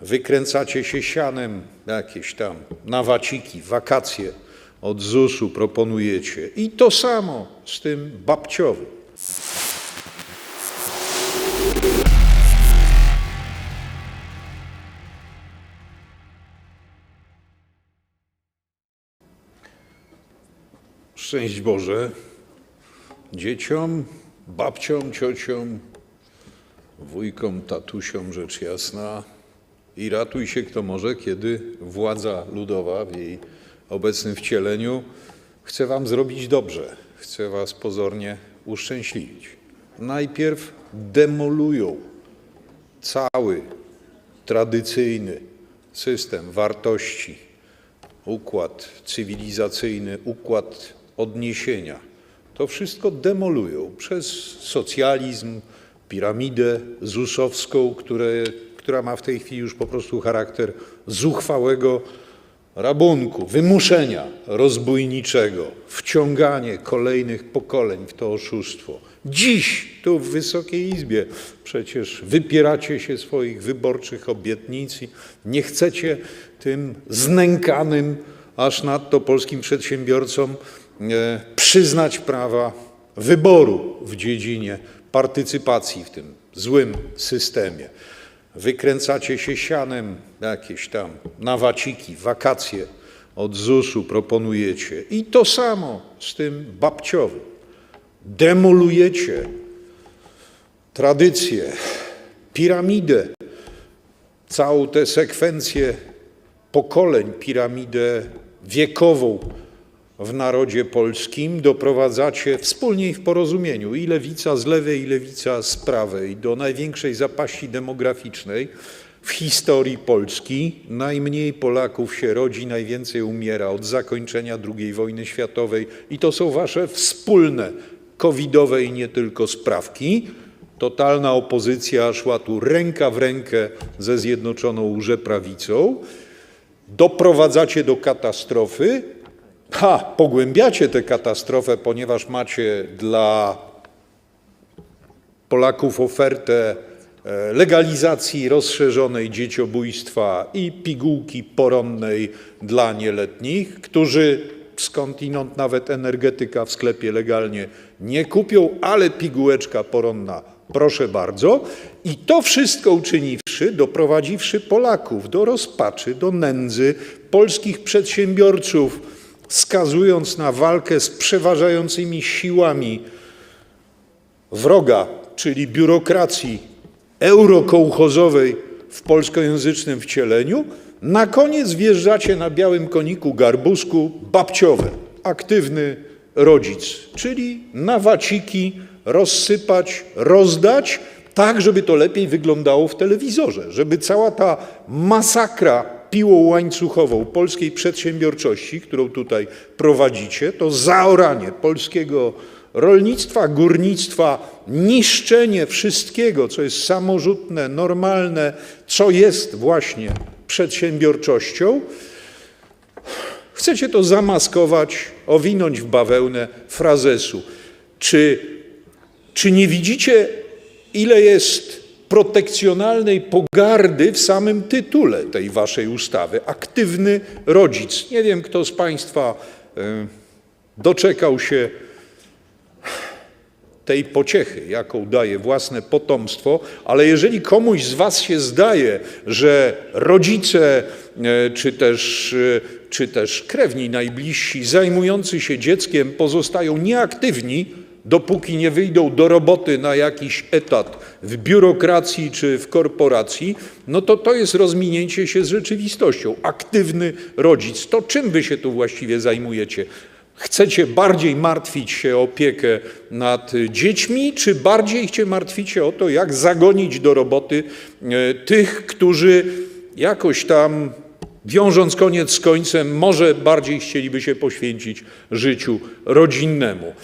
Wykręcacie się sianem jakieś tam nawaciki, wakacje od ZUS-u proponujecie. I to samo z tym babciowym. Szczęść Boże dzieciom, babciom, ciociom, wujkom, tatusiom, rzecz jasna. I ratuj się kto może, kiedy władza ludowa w jej obecnym wcieleniu chce wam zrobić dobrze, chce was pozornie uszczęśliwić. Najpierw demolują cały tradycyjny system wartości, układ cywilizacyjny, układ odniesienia. To wszystko demolują przez socjalizm, piramidę ZUS-owską, które, która ma w tej chwili już po prostu charakter zuchwałego rabunku, wymuszenia rozbójniczego, wciąganie kolejnych pokoleń w to oszustwo. Dziś tu w Wysokiej Izbie przecież wypieracie się swoich wyborczych obietnic i nie chcecie tym znękanym aż nadto polskim przedsiębiorcom e, przyznać prawa wyboru w dziedzinie partycypacji w tym złym systemie. Wykręcacie się sianem jakieś tam nawaciki, wakacje od ZUS-u proponujecie. I to samo z tym babciowym. Demolujecie tradycję, piramidę, całą tę sekwencję pokoleń, piramidę wiekową w narodzie polskim doprowadzacie wspólnie i w porozumieniu i lewica z lewej, i lewica z prawej do największej zapaści demograficznej w historii Polski. Najmniej Polaków się rodzi, najwięcej umiera od zakończenia II wojny światowej i to są wasze wspólne covidowe i nie tylko sprawki. Totalna opozycja szła tu ręka w rękę ze Zjednoczoną Łże-Prawicą. Doprowadzacie do katastrofy, Ha, pogłębiacie tę katastrofę, ponieważ macie dla Polaków ofertę e, legalizacji rozszerzonej dzieciobójstwa i pigułki poronnej dla nieletnich, którzy skądinąd nawet energetyka w sklepie legalnie nie kupią, ale pigułeczka poronna proszę bardzo. I to wszystko uczyniwszy, doprowadziwszy Polaków do rozpaczy, do nędzy, polskich przedsiębiorców, skazując na walkę z przeważającymi siłami wroga, czyli biurokracji eurokołchozowej w polskojęzycznym wcieleniu, na koniec wjeżdżacie na białym koniku garbusku babciowe, aktywny rodzic, czyli na waciki rozsypać, rozdać, tak żeby to lepiej wyglądało w telewizorze, żeby cała ta masakra piłą łańcuchową polskiej przedsiębiorczości, którą tutaj prowadzicie, to zaoranie polskiego rolnictwa, górnictwa, niszczenie wszystkiego, co jest samorzutne, normalne, co jest właśnie przedsiębiorczością. Chcecie to zamaskować, owinąć w bawełnę frazesu. Czy, czy nie widzicie, ile jest protekcjonalnej pogardy w samym tytule tej waszej ustawy? Aktywny rodzic. Nie wiem, kto z Państwa y, doczekał się tej pociechy, jaką daje własne potomstwo, ale jeżeli komuś z Was się zdaje, że rodzice e, czy też, e, czy też krewni najbliżsi zajmujący się dzieckiem pozostają nieaktywni, dopóki nie wyjdą do roboty na jakiś etat w biurokracji czy w korporacji, no to to jest rozminięcie się z rzeczywistością. Aktywny rodzic. To czym Wy się tu właściwie zajmujecie? Chcecie bardziej martwić się o opiekę nad dziećmi, czy bardziej się o to, jak zagonić do roboty e, tych, którzy jakoś tam, wiążąc koniec z końcem, może bardziej chcieliby się poświęcić życiu rodzinnemu?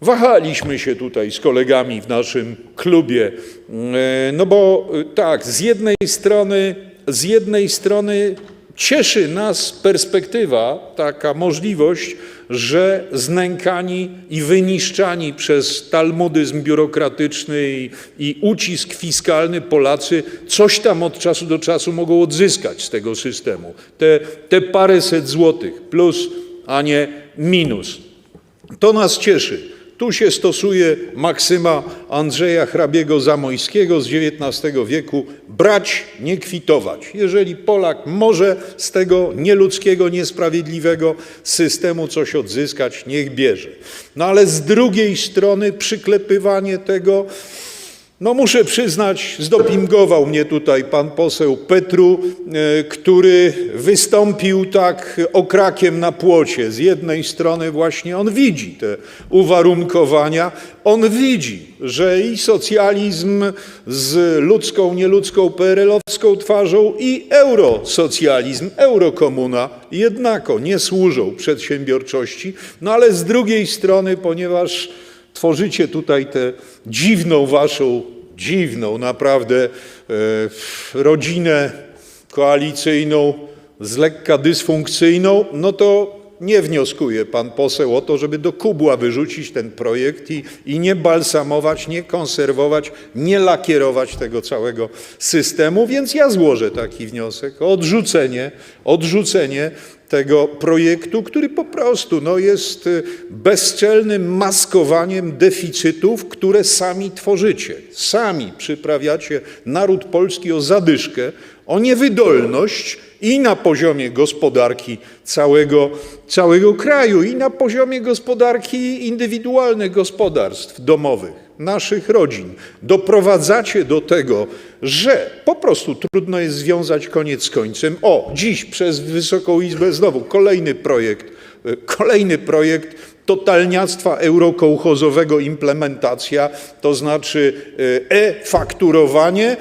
Wahaliśmy się tutaj z kolegami w naszym klubie, e, no bo e, tak, z jednej strony, z jednej strony Cieszy nas perspektywa, taka możliwość, że znękani i wyniszczani przez talmudyzm biurokratyczny i, i ucisk fiskalny Polacy coś tam od czasu do czasu mogą odzyskać z tego systemu. Te, te paręset złotych plus, a nie minus. To nas cieszy. Tu się stosuje maksyma Andrzeja Hrabiego Zamojskiego z XIX wieku: brać, nie kwitować. Jeżeli Polak może z tego nieludzkiego, niesprawiedliwego systemu coś odzyskać, niech bierze. No ale z drugiej strony przyklepywanie tego. No muszę przyznać, zdopingował mnie tutaj pan poseł Petru, e, który wystąpił tak okrakiem na płocie. Z jednej strony właśnie on widzi te uwarunkowania, on widzi, że i socjalizm z ludzką, nieludzką PRL-owską twarzą i eurosocjalizm, eurokomuna jednako nie służą przedsiębiorczości, no ale z drugiej strony, ponieważ tworzycie tutaj tę dziwną waszą, dziwną naprawdę e, rodzinę koalicyjną, z lekka dysfunkcyjną, no to nie wnioskuje pan poseł o to, żeby do kubła wyrzucić ten projekt i, i nie balsamować, nie konserwować, nie lakierować tego całego systemu, więc ja złożę taki wniosek. O odrzucenie, odrzucenie tego projektu, który po prostu no, jest y, bezczelnym maskowaniem deficytów, które sami tworzycie. Sami przyprawiacie naród polski o zadyszkę, o niewydolność i na poziomie gospodarki całego, całego kraju, i na poziomie gospodarki indywidualnych gospodarstw domowych, naszych rodzin. Doprowadzacie do tego, że po prostu trudno jest związać koniec z końcem. O, dziś przez Wysoką Izbę znowu kolejny projekt, y, kolejny projekt totalniactwa eurokołchozowego implementacja, to znaczy y, e-fakturowanie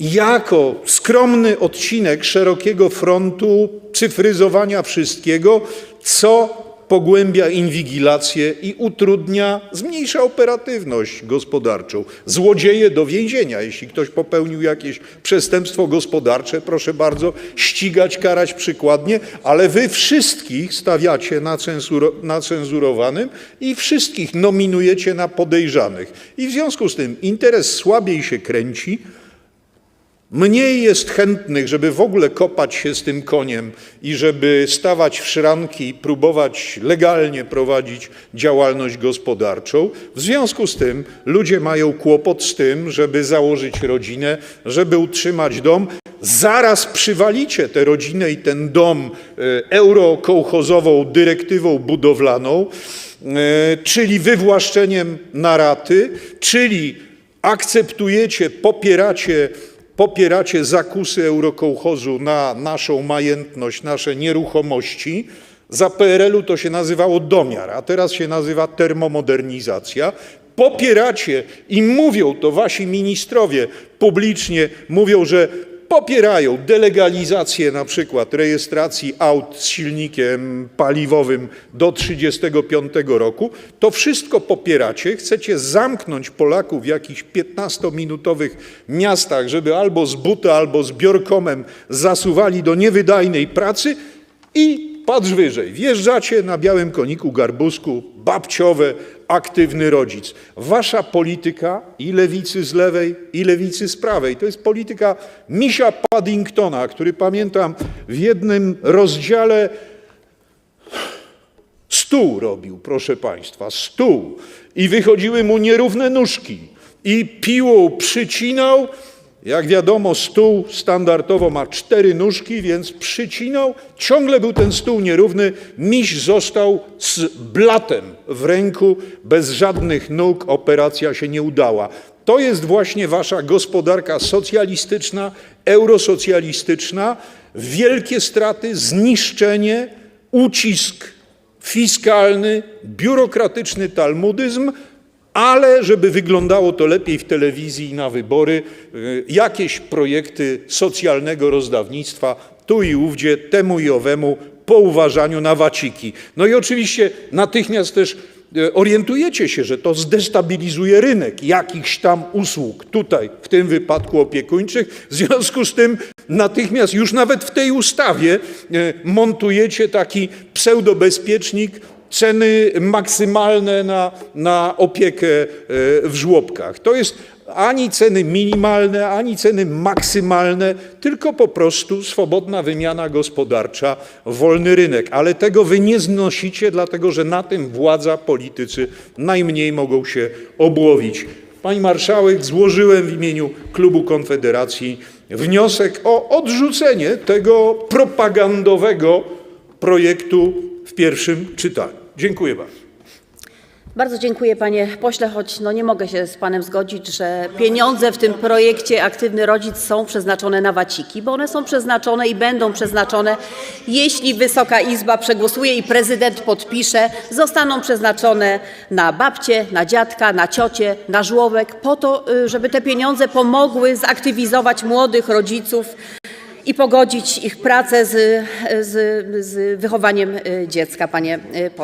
jako skromny odcinek szerokiego frontu cyfryzowania wszystkiego, co pogłębia inwigilację i utrudnia, zmniejsza operatywność gospodarczą. Złodzieje do więzienia. Jeśli ktoś popełnił jakieś przestępstwo gospodarcze, proszę bardzo, ścigać, karać przykładnie, ale wy wszystkich stawiacie na, cenzuro, na cenzurowanym i wszystkich nominujecie na podejrzanych. I w związku z tym interes słabiej się kręci, Mniej jest chętnych, żeby w ogóle kopać się z tym koniem i żeby stawać w szranki i próbować legalnie prowadzić działalność gospodarczą. W związku z tym ludzie mają kłopot z tym, żeby założyć rodzinę, żeby utrzymać dom. Zaraz przywalicie tę rodzinę i ten dom e, eurokołchozową dyrektywą budowlaną, e, czyli wywłaszczeniem na raty, czyli akceptujecie, popieracie popieracie zakusy eurokołchozu na naszą majętność, nasze nieruchomości. Za PRL-u to się nazywało domiar, a teraz się nazywa termomodernizacja. Popieracie i mówią to wasi ministrowie publicznie, mówią, że popierają delegalizację na przykład rejestracji aut z silnikiem paliwowym do 35 roku, to wszystko popieracie, chcecie zamknąć Polaków w jakichś 15-minutowych miastach, żeby albo z buta, albo z biorkomem zasuwali do niewydajnej pracy. I patrz wyżej, wjeżdżacie na białym koniku garbusku, babciowe, aktywny rodzic. Wasza polityka i lewicy z lewej, i lewicy z prawej. To jest polityka misia Paddingtona, który pamiętam w jednym rozdziale stół robił, proszę państwa, stół. I wychodziły mu nierówne nóżki. I piłą przycinał jak wiadomo, stół standardowo ma cztery nóżki, więc przycinał. Ciągle był ten stół nierówny. Miś został z blatem w ręku, bez żadnych nóg. Operacja się nie udała. To jest właśnie wasza gospodarka socjalistyczna, eurosocjalistyczna. Wielkie straty, zniszczenie, ucisk fiskalny, biurokratyczny talmudyzm ale żeby wyglądało to lepiej w telewizji i na wybory, y, jakieś projekty socjalnego rozdawnictwa tu i ówdzie, temu i owemu, po uważaniu na waciki. No i oczywiście natychmiast też e, orientujecie się, że to zdestabilizuje rynek jakichś tam usług, tutaj w tym wypadku opiekuńczych. W związku z tym natychmiast już nawet w tej ustawie e, montujecie taki pseudobezpiecznik ceny maksymalne na, opiekę e, w żłobkach. To jest ani ceny minimalne, ani ceny maksymalne, tylko po prostu swobodna wymiana gospodarcza, wolny rynek. Ale tego wy nie znosicie, dlatego że na tym władza, politycy najmniej mogą się obłowić. Pani marszałek, złożyłem w imieniu klubu Konfederacji wniosek o odrzucenie tego propagandowego projektu w pierwszym czytaniu. Dziękuję bardzo. Bardzo dziękuję panie pośle, choć no nie mogę się z panem zgodzić, że pieniądze w tym projekcie Aktywny Rodzic są przeznaczone na waciki, bo one są przeznaczone i będą przeznaczone, jeśli Wysoka Izba przegłosuje i prezydent podpisze, zostaną przeznaczone na babcie, na dziadka, na ciocie, na żłobek, po to, y, żeby te pieniądze pomogły zaktywizować młodych rodziców i pogodzić ich pracę z, z, z wychowaniem y, dziecka, panie y, pośle.